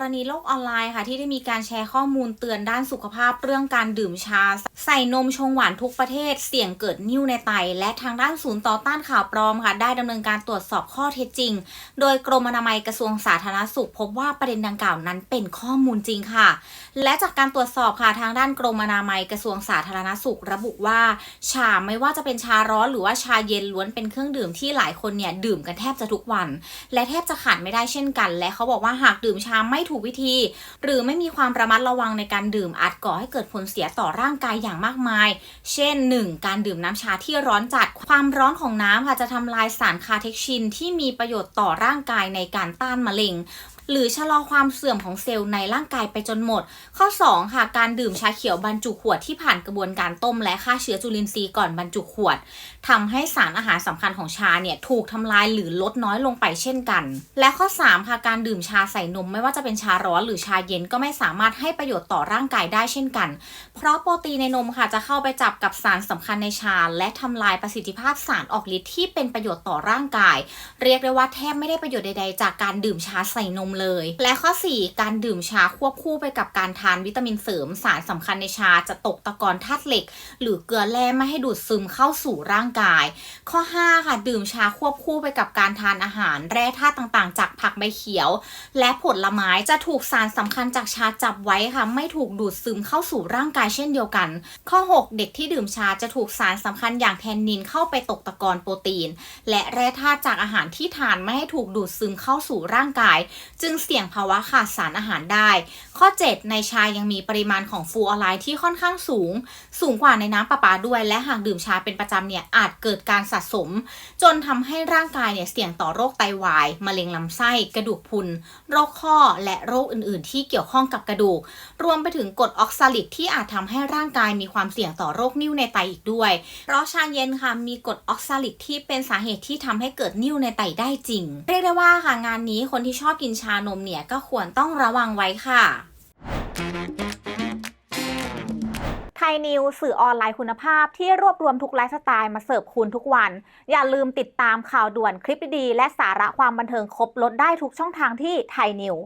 รณีโลกออนไลน์ค่ะ ที่ได้มีการแชร์ข้อมูลเตือนด้านสุขภาพเรื่องการดื่มชา ใส่นมชงหวานทุกประเทศ เสี่ยงเกิดนิ่วในไต และทางด้านศูนย์ต่อต้านข่าวปลอมค่ะ ได้ดำเนินการตรวจสอบข้อเท็จจริง โดยกรมอนามัยกระทรวงสาธารณสุข พบว่าประเด็นดังกล่าวนั้นเป็นข้อมูลจริงค่ะ และจากการตรวจสอบค่ะทางด้านกรมอนามัยกระทรวงสาธารณสุข ระบุว่า ชาไม่ว่าจะเป็นชาร้อนหรือว่าชาเย็นล้วนเป็นเครื่องดื่มที่หลายคนเนี่ยดื่มกันแทบจะทุกวัน และแทบจะขาดไม่ได้เช่นกัน และเขาบอกว่าหากดื่มชาไม่ถูกวิธี หรือไม่มีความระมัดระวังในการดื่มอาจก่อให้เกิดผลเสียต่อร่างกายอย่างมากมาย เช่น 1. การดื่มน้ำชาที่ร้อนจัด ความร้อนของน้ำค่ะจะทำลายสารคาเทคชินที่มีประโยชน์ต่อร่างกายในการต้านมะเร็ง หรือชะลอความเสื่อมของเซลล์ในร่างกายไปจนหมด ข้อ 2 ค่ะ การดื่มชาเขียวบรรจุขวดที่ผ่านกระบวนการต้มและฆ่าเชื้อจุลินทรีย์ก่อนบรรจุขวดทำให้สารอาหารสำคัญของชาเนี่ยถูกทำลายหรือลดน้อยลงไปเช่นกัน และข้อ 3 ค่ะการดื่มชาใส่นมไม่ว่าจะเป็นชาร้อนหรือชาเย็นก็ไม่สามารถให้ประโยชน์ต่อร่างกายได้เช่นกัน เพราะโปรตีนในนมค่ะจะเข้าไปจับกับสารสำคัญในชา และทำลายประสิทธิภาพสารออกฤทธิ์ที่เป็นประโยชน์ต่อร่างกาย เรียกได้ว่าแทบไม่ได้ประโยชน์ใดๆ จากการดื่มชาใส่นมเลย และข้อ 4 การดื่มชาควบคู่ไปกับการทานวิตามินเสริมสารสำคัญในชาจะตกตะกอนธาตุเหล็ก หรือเกลือแร่ไม่ให้ดูดซึมเข้าสู่ร่างกาย ข้อ 5 ค่ะดื่มชาควบคู่ไปกับการทานอาหารแร่ธาตุต่างๆ จากผักใบเขียว และผลไม้จะถูกสารสำคัญจากชาจับไว้ค่ะ ไม่ถูกดูดซึมเข้าสู่ร่างกายเช่นเดียวกัน ข้อ 6 เด็กที่ดื่มชาจะถูกสารสำคัญอย่างแทนนินเข้าไปตกตะกอนโปรตีน และแร่ธาตุจากอาหารที่ทานไม่ให้ถูกดูดซึมเข้าสู่ร่างกาย จึึงเสี่ยงภาวะขาดสารอาหารได้ ข้อ 7 ในชายังมีปริมาณของฟูออไรด์ที่ค่อนข้างสูง สูงกว่าในน้ำประปาด้วย และหากดื่มชาเป็นประจำเนี่ยอาจเกิดการสะสม จนทำให้ร่างกายเนี่ยเสี่ยงต่อโรคไตวายมะเร็งลำไส้ กระดูกพุน โรคข้อและโรคอื่นๆ ที่เกี่ยวข้องกับกระดูก รวมไปถึงกรดออกซาลิดที่อาจทำให้ร่างกายมีความเสี่ยงต่อโรคนิ่วในไตอีกด้วยเพราะชาเย็นค่ะมีกรดออกซาลิดที่เป็นสาเหตุที่ทำให้เกิดนิ่วในไตได้จริง เรียกได้ว่าค่ะงานนี้คนที่ชอบกินชานมเนี่ยก็ควรต้องระวังไว้ค่ะไทยนิวสื่อออนไลน์คุณภาพที่รวบรวมทุกไลฟ์สไตล์มาเสิร์ฟคุณทุกวัน อย่าลืมติดตามข่าวด่วนคลิปดี และสาระความบันเทิงครบลดได้ทุกช่องทางที่ไทยนิว